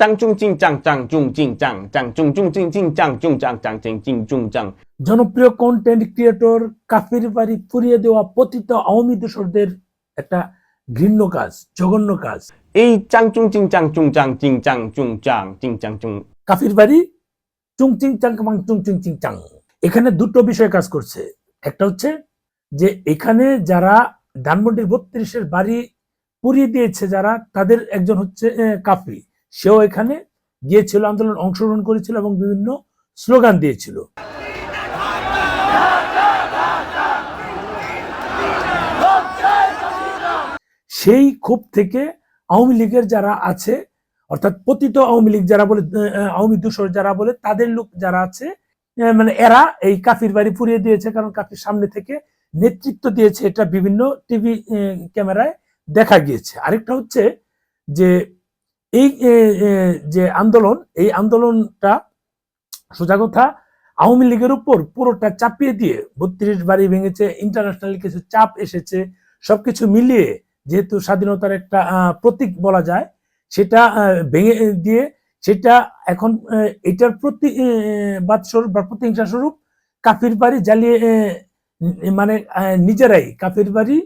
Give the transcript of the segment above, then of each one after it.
চাং চুং চিং চাং চাং চুং চিং চাং চাং চুং চুং চিং চিং চাং চুং চাং চাং চিং চিং চুং চাং জনপ্রিয় content creator কাফির বাড়ি পুড়িয়ে দেওয়া পতিত আওয়ামী দোষরদের একটা ঘৃণ্য কাজ জঘন্য কাজ। এই চাং চুং চিং চাং চুং চাং চিং চাং চুং চাং চিং চাং চুং কাফির বাড়ি চুং চিং চাং কামাং চুং চিং চিং চাং এখানে দুটো বিষয় কাজ করছে। একটা হচ্ছে যে এখানে যারা ধানমন্ডির বত্রিশের বাড়ি পুড়িয়ে দিয়েছে যারা তাদের একজন হচ্ছে কাফি। সেও এখানে গিয়েছিল, আন্দোলন অংশগ্রহণ করেছিল এবং বিভিন্ন স্লোগান দিয়েছিল। সেই ক্ষোভ থেকে আওয়ামী লীগের যারা আছে, অর্থাৎ পতিত আওয়ামী লীগ যারা বলে আওয়ামী দূষর যারা বলে, তাদের লোক যারা আছে মানে এরা এই কাফির বাড়ি পুড়িয়ে দিয়েছে, কারণ কাফির সামনে থেকে নেতৃত্ব দিয়েছে, এটা বিভিন্ন টিভি ক্যামেরায় দেখা গিয়েছে। আরেকটা হচ্ছে যে এই যে আন্দোলন এই আন্দোলনটা সোজা কথা আওয়ামী লীগের উপর পুরোটা চাপিয়ে দিয়ে বত্রিশ বাড়ি ভেঙেছে ইন্টারন্যাশনাল কিছু চাপ এসেছে সবকিছু মিলিয়ে যেহেতু স্বাধীনতার একটা প্রতীক বলা যায় সেটা ভেঙে দিয়ে সেটা এখন এটার প্রতি আহ, বাদ স্বরূপ বা প্রতিহিংসা স্বরূপ কাফির বাড়ি জ্বালিয়ে মানে নিজেরাই কাফির বাড়ি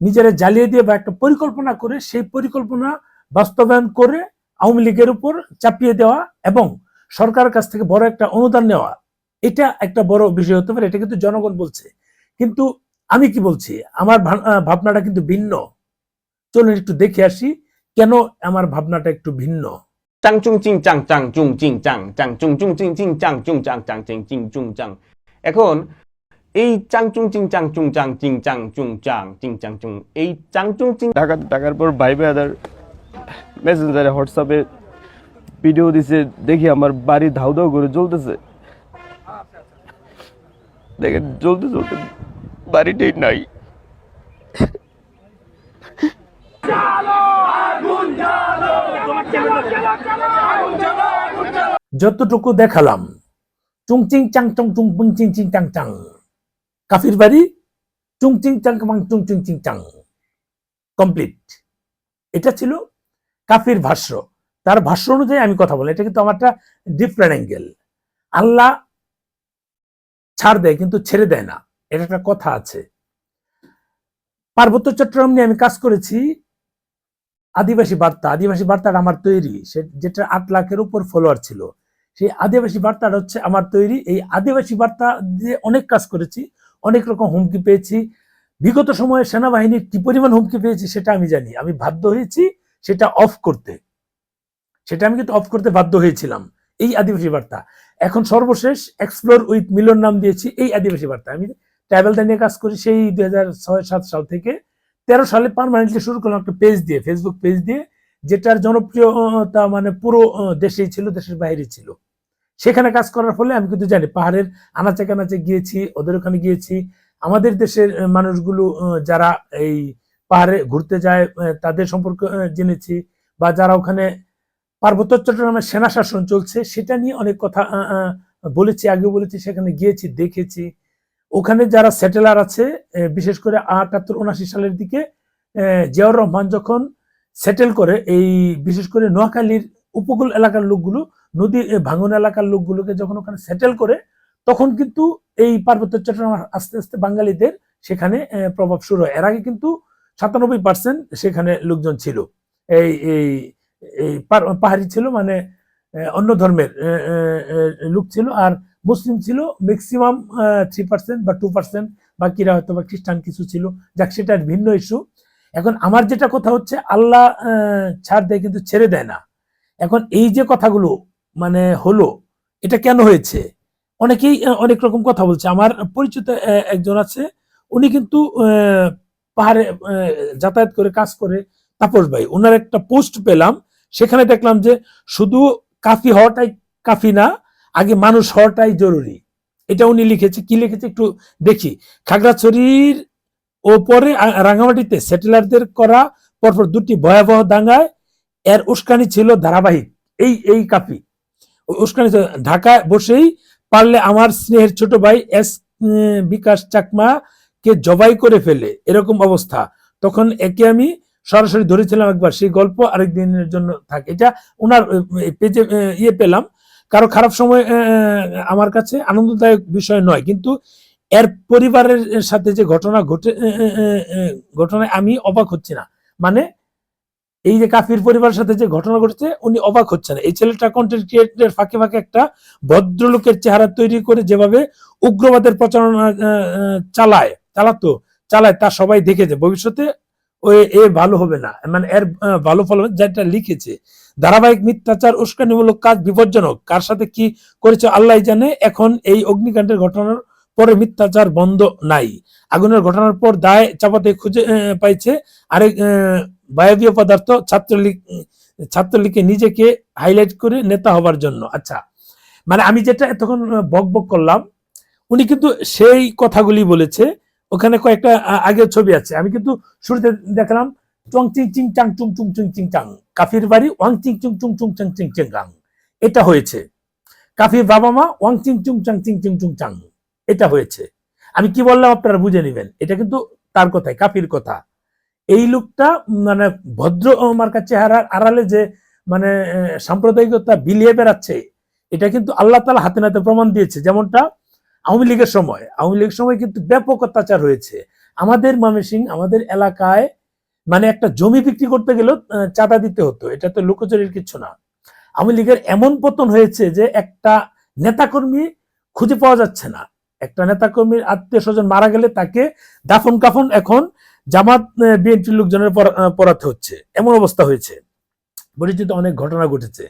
নিজেরা জ্বালিয়ে দিয়ে বা একটা পরিকল্পনা করে সেই পরিকল্পনা বাস্তবায়ন করে আওয়ামী লীগের উপর চাপিয়ে দেওয়া এবং সরকারের কাছ থেকে বড় একটা অনুদান নেওয়া এটা একটা বড় বিষয় হতে পারে এটা কিন্তু জনগণ বলছে। কিন্তু আমি কি বলছি? আমার ভাবনাটা কিন্তু ভিন্ন। চলুন একটু দেখে আসি কেন আমার ভাবনাটা একটু ভিন্ন? চাং চুং চিং চাং চাং চুং চিং চাং চাং চুং চুং চিং চিং চাং চুং চাং চাং চিং চিং চুং চাং। এখন এই চাং চুং চিং চাং চুং চাং চিং চাং চুং চাং চিং চাং চুং এই চাং চুং চিং ঢাকা ঢাকার পর বাইবে আদার মেসেঞ্জারে হোয়াটসঅ্যাপে ভিডিও দিছে, দেখি আমার বাড়ি ধাউ ধাউ করে জ্বলতেছে। দেখেন, জ্বলতে জ্বলতে বাড়িটাই নাই। যতটুকু দেখালাম, চুংচিং চাং চং চুং পুং চিং চিং চাং চাং। কাফির বাড়ি, চুংচিং চাং কামাং চুং চিং চিং চাং। কমপ্লিট এটা ছিল কাফির ভাষ্য। তার ভাষ্য অনুযায়ী আমি কথা বলি, এটা কিন্তু আমার একটা ডিফারেন্ট অ্যাঙ্গেল আল্লাহ ছাড় দেয় কিন্তু ছেড়ে দেয় না এটা একটা কথা আছে। পার্বত্য চট্টগ্রাম নিয়ে আমি কাজ করেছি, আদিবাসী বার্তা। আদিবাসী বার্তাটা আমার তৈরি, সে যেটা আট লাখের উপর ফলোয়ার ছিল। সেই আদিবাসী বার্তাটা হচ্ছে আমার তৈরি। এই আদিবাসী বার্তা দিয়ে অনেক কাজ করেছি, অনেক রকম হুমকি পেয়েছি। বিগত সময়ে সেনাবাহিনীর কি পরিমাণ হুমকি পেয়েছি সেটা আমি জানি। আমি বাধ্য হয়েছি সেটা অফ করতে। সেটা আমি কিন্তু অফ করতে বাধ্য হয়েছিলাম। এই আদিবাসী বার্তা। এখন সর্বশেষ এক্সপ্লোর উইথ মিলন নাম দিয়েছি এই আদিবাসী বার্তা। আমি ট্রাভেলটা নিয়ে কাজ করি সেই দুই সাল থেকে। তেরো সালে পারমানেন্টলি শুরু করলাম একটা পেজ দিয়ে ফেসবুক পেজ দিয়ে, যেটার জনপ্রিয়তা মানে পুরো দেশেই ছিল, দেশের বাইরে ছিল। সেখানে কাজ করার ফলে আমি কিন্তু জানি পাহাড়ের আনাচে কানাচে গিয়েছি, ওদের ওখানে গিয়েছি। আমাদের দেশের মানুষগুলো যারা এই পাহাড়ে ঘুরতে যায় তাদের সম্পর্কে জেনেছি বা যারা ওখানে পার্বত্য চট্টগ্রামের সেনা শাসন চলছে, সেটা নিয়ে অনেক কথা বলেছি আগে বলেছি, সেখানে গিয়েছি, দেখেছি। ওখানে যারা সেটেলার আছে বিশেষ করে আটাত্তর উনআশি সালের দিকে জিয়াউর রহমান যখন সেটেল করে, এই বিশেষ করে নোয়াখালীর উপকূল এলাকার লোকগুলো, নদী ভাঙন এলাকার লোকগুলোকে যখন ওখানে সেটেল করে, তখন কিন্তু এই পার্বত্য চট্টগ্রাম আস্তে আস্তে বাঙালিদের সেখানে প্রভাব শুরু হয়। এর আগে কিন্তু সাতানব্বই পার্সেন্ট সেখানে লোকজন ছিল। এই এই এই পাহাড়ি ছিল মানে অন্য ধর্মের লোক ছিল আর মুসলিম ছিল ম্যাক্সিমাম থ্রি পার্সেন্ট বা টু পার্সেন্ট বাকিরা হয়তো বা খ্রিস্টান কিছু ছিল। যাক সেটা আর ভিন্ন ইস্যু এখন আমার যেটা কথা হচ্ছে, আল্লাহ ছাড় দেয় কিন্তু ছেড়ে দেয় না। এখন এই যে কথাগুলো মানে হলো, এটা কেন হয়েছে? অনেকেই অনেক রকম কথা বলছে। আমার পরিচিত একজন আছে, উনি কিন্তু পাহাড়ে যাতায়াত করে, কাজ করে। তাপস ভাই ওনার একটা পোস্ট পেলাম, সেখানে দেখলাম যে শুধু কাফি হওয়াটাই কাফি না, আগে মানুষ হওয়াটাই জরুরি। এটা উনি লিখেছে, কি লিখেছে একটু দেখি। খাগড়াছড়ির ওপরে রাঙামাটিতে সেটেলারদের করা পরপর দুটি ভয়াবহ দাঙ্গায় এর উস্কানি ছিল ধারাবাহিক, এই এই কাপি উস্কানি ঢাকায় বসেই পারলে আমার স্নেহের ছোট ভাই এস বিকাশ চাকমা কে জবাই করে ফেলে, এরকম অবস্থা। তখন একে আমি সরাসরি ধরেছিলাম একবার, সেই গল্প আরেক দিনের জন্য থাকে। এটা ওনার পেজে ইয়ে পেলাম। কারও খারাপ সময় আমার কাছে আনন্দদায়ক বিষয় নয়, কিন্তু এর পরিবারের সাথে যে ঘটনা ঘটে ঘটনায় আমি অবাক হচ্ছি না। মানে এই যে কাফির পরিবারের সাথে যে ঘটনা ঘটেছে, উনি অবাক হচ্ছে না এই ছেলেটা কন্টেন্ট ফাঁকে ফাঁকে একটা ভদ্রলোকের চেহারা তৈরি করে যেভাবে উগ্রবাদের প্রচারণা চালায়। চালাতো, চালায়, তা সবাই দেখেছে। ভবিষ্যতে ওই এ ভালো হবে না। মানে এর ভালো ফল যেটা লিখেছে। ধারাবাহিক মিথ্যাচার, উস্কানিমূলক কাজ বিপজ্জনক। কার সাথে কি করেছে আল্লাহ জানে। এখন এই অগ্নিকাণ্ডের ঘটনার পরে মিথ্যাচার বন্ধ নাই। আগুনের ঘটনার পর দায় চাপাতে খুঁজে পাইছে আরেক বায়বীয় পদার্থ ছাত্রলীগ, ছাত্রলীগকে নিজেকে হাইলাইট করে নেতা হবার জন্য। আচ্ছা মানে আমি যেটা এতক্ষণ বক বক করলাম, উনি কিন্তু সেই কথাগুলি বলেছে ওখানে কয়েকটা আগের ছবি আছে। আমি কিন্তু শুরুতে দেখলাম, চং, চিং চিং, চাং, চুং চুং, চিং চিং, চাং। কাফির বাড়ি, ওয়াং, চিং, চুং চুং চুং, চাং, চিং চিং গাং এটা হয়েছে। কাফির বাবা মা, ওয়াং, চিং, চুং, চাং, চিং চিং, চুং, চাং। এটা হয়েছে। আমি কি বললাম, আপনারা বুঝে নেবেন। এটা কিন্তু তার কথাই, কাফির কথা। এই লোকটা মানে ভদ্র মার্কা চেহারার আড়ালে যে মানে সাম্প্রদায়িকতা বিলিয়ে বেড়াচ্ছে, এটা কিন্তু আল্লাহ তালা হাতে নাতে প্রমাণ দিয়েছে। যেমনটা আওয়ামী লীগের সময়, আওয়ামী লীগের সময় কিন্তু ব্যাপক অত্যাচার হয়েছে আমাদের ময়মনসিং আমাদের এলাকায় মানে একটা জমি বিক্রি করতে গেলেও চাঁদা দিতে হতো। এটা তো লুকোচুরির কিছু না। আওয়ামী লীগের এমন পতন হয়েছে যে একটা নেতাকর্মী খুঁজে পাওয়া যাচ্ছে না। একটা নেতাকর্মীর আত্মীয় স্বজন মারা গেলে তাকে দাফন কাফন এখন জামাত বিএনপির লোকজনের পড়াতে হচ্ছে। এমন অবস্থা হয়েছে। পরিচিত অনেক ঘটনা ঘটেছে।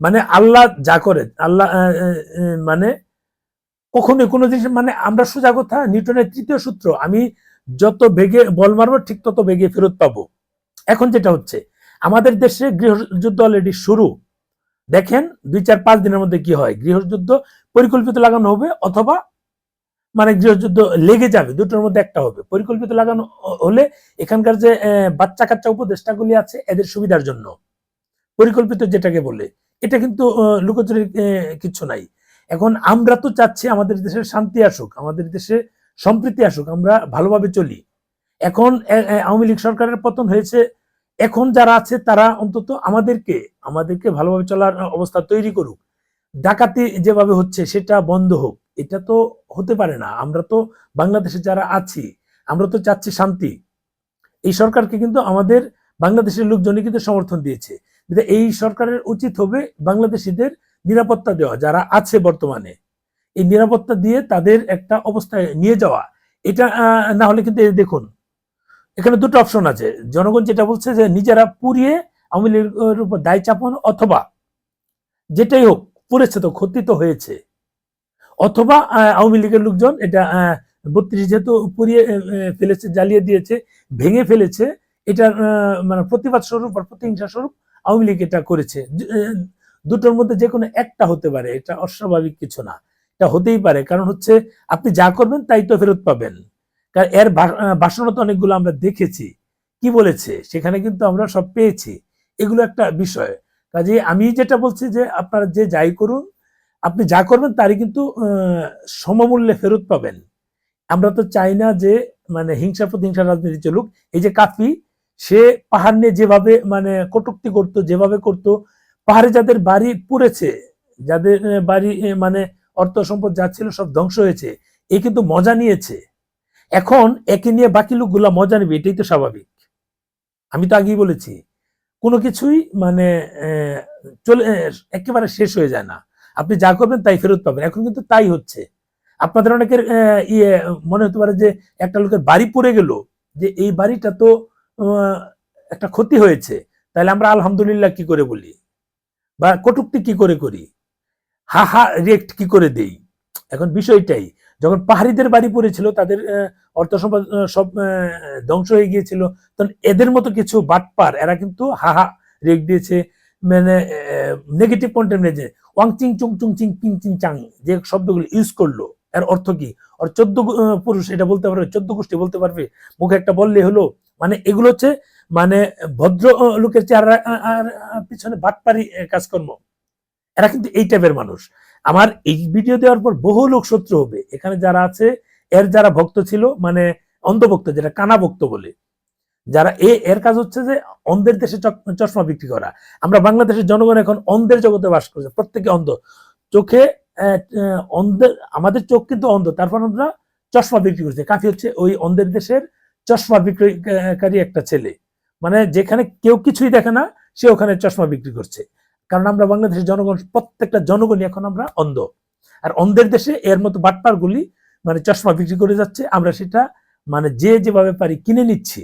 মানে আল্লাহ যা করে, আল্লাহ মানে কখনোই কোনো জিনিস মানে আমরা সোজা কথা, নিউটনের তৃতীয় সূত্র, আমি যত বেগে বল মারবো, ঠিক তত বেগে ফেরত পাবো। এখন যেটা হচ্ছে, আমাদের দেশে গৃহযুদ্ধ অলরেডি শুরু। দেখেন, দুই চার পাঁচ দিনের মধ্যে কি হয়? গৃহযুদ্ধ পরিকল্পিত লাগানো হবে অথবা মানে গৃহযুদ্ধ লেগে যাবে, দুটোর মধ্যে একটা হবে। পরিকল্পিত লাগানো হলে এখানকার যে বাচ্চা কাচ্চা উপদেষ্টাগুলি আছে, এদের সুবিধার জন্য। পরিকল্পিত যেটাকে বলে, এটা কিন্তু লুকোচুরির কিছু নাই। এখন আমরা তো চাচ্ছি আমাদের দেশে শান্তি আসুক, আমাদের দেশে সম্প্রীতি আসুক, আমরা ভালোভাবে চলি। এখন আওয়ামী লীগ সরকারের পতন হয়েছে, এখন যারা আছে তারা অন্তত আমাদেরকে আমাদেরকে ভালোভাবে চলার অবস্থা তৈরি করুক। ডাকাতি যেভাবে হচ্ছে সেটা বন্ধ হোক, এটা তো হতে পারে না। আমরা তো বাংলাদেশে যারা আছি, আমরা তো চাচ্ছি শান্তি। এই সরকারকে কিন্তু আমাদের বাংলাদেশের লোকজনই কিন্তু সমর্থন দিয়েছে। এই সরকারের উচিত হবে বাংলাদেশিদের নিরাপত্তা দেওয়া, যারা আছে বর্তমানে, এই নিরাপত্তা দিয়ে তাদের একটা অবস্থায় নিয়ে যাওয়া, এটা না হলে কিন্তু দেখুন, এখানে দুটো অপশন আছে। জনগণ যেটা বলছে যে নিজেরা পুড়িয়ে আওয়ামী লীগের উপর দায় চাপানো অথবা যেটাই হোক, পুড়েছে তো, ক্ষতি তো হয়েছে। অথবা আওয়ামী লীগের লোকজন এটা বত্রিশ যেহেতু পুড়িয়ে ফেলেছে, জ্বালিয়ে দিয়েছে, ভেঙে ফেলেছে এটা মানে প্রতিবাদ স্বরূপ আর প্রতিহিংসা স্বরূপ আওয়ামী লীগ এটা করেছে। দুটোর মধ্যে যে কোনো একটা হতে পারে, এটা অস্বাভাবিক কিছু না। এটা হতেই পারে, কারণ হচ্ছে আপনি যা করবেন তাই তো ফেরত পাবেন। কারণ এর ভাষণও তো অনেকগুলো আমরা দেখেছি। কি বলেছে? সেখানে কিন্তু আমরা সব পেয়েছি। এগুলো একটা বিষয়। কাজে আমি যেটা বলছি যে, আপনারা যে যাই করুন, আপনি যা করবেন তারই কিন্তু সমমূল্যে ফেরত পাবেন। আমরা তো চাই না যে মানে হিংসা প্রতিহিংসা রাজনীতি চলুক এই যে কাফি, সে পাহাড় নিয়ে যেভাবে মানে কটুক্তি করতো, যেভাবে করতো পাহাড়ে যাদের বাড়ি পুড়েছে, যাদের বাড়ি মানে অর্থ সম্পদ যা ছিল সব ধ্বংস হয়েছে, এ কিন্তু মজা নিয়েছে। এখন একে নিয়ে বাকি লোকগুলা মজা নেবে, এটাই তো স্বাভাবিক। আমি তো আগেই বলেছি, কোনো কিছুই মানে চলে একেবারে শেষ হয়ে যায় না। আপনি যা করবেন তাই ফেরত পাবেন, এখন কিন্তু তাই হচ্ছে। আপনাদের অনেকের ইয়ে মনে হতে পারে যে একটা লোকের বাড়ি পড়ে গেল, যে এই বাড়িটা তো একটা ক্ষতি হয়েছে। তাহলে আমরা আলহামদুলিল্লাহ কি করে বলি? বা কটুক্তি কি করে করি? হা হা রিয়েক্ট কি করে দেই? এখন বিষয়টাই, যখন পাহাড়িদের বাড়ি পড়েছিল, তাদের অর্থ সম্পদ সব ধ্বংস হয়ে গিয়েছিল, তখন এদের মতো কিছু বাটপার, এরা কিন্তু হা হা রেক দিয়েছে মানে নেগেটিভ যে ওয়াং চিং চুং চুং চিং পিং চিং চাং, যে শব্দগুলো ইউজ করল, এর অর্থ কি? আর চোদ্দ পুরুষ এটা বলতে পারবে, চোদ্দ গোষ্ঠী বলতে পারবে, মুখে একটা বললে হলো মানে এগুলো হচ্ছে মানে ভদ্র লোকের চেহারা পিছনে বাটপারি কাজকর্ম। এরা কিন্তু এই টাইপের মানুষ। আমার এই ভিডিও দেওয়ার পর বহু লোক শত্রু হবে। এখানে যারা আছে, এর যারা ভক্ত ছিল মানে অন্ধভক্ত, যেটা কানা ভক্ত বলে, যারা এ, এর কাজ হচ্ছে যে অন্ধের দেশে চশমা বিক্রি করা। আমরা বাংলাদেশের জনগণ এখন অন্ধের জগতে বাস করছে, প্রত্যেকে অন্ধ। চোখে অন্ধের, আমাদের চোখ কিন্তু অন্ধ তারপর আমরা চশমা বিক্রি করছি। কাফি হচ্ছে ওই অন্ধের দেশের চশমা বিক্রিকারী একটা ছেলে। মানে যেখানে কেউ কিছুই দেখে না, সে ওখানে চশমা বিক্রি করছে। কারণ আমরা বাংলাদেশের জনগণ, প্রত্যেকটা জনগণই এখন আমরা অন্ধ। আর অন্ধের দেশে এর মতো বাটপার গুলি মানে চশমা বিক্রি করে যাচ্ছে, আমরা সেটা মানে যে যেভাবে পারি কিনে নিচ্ছি।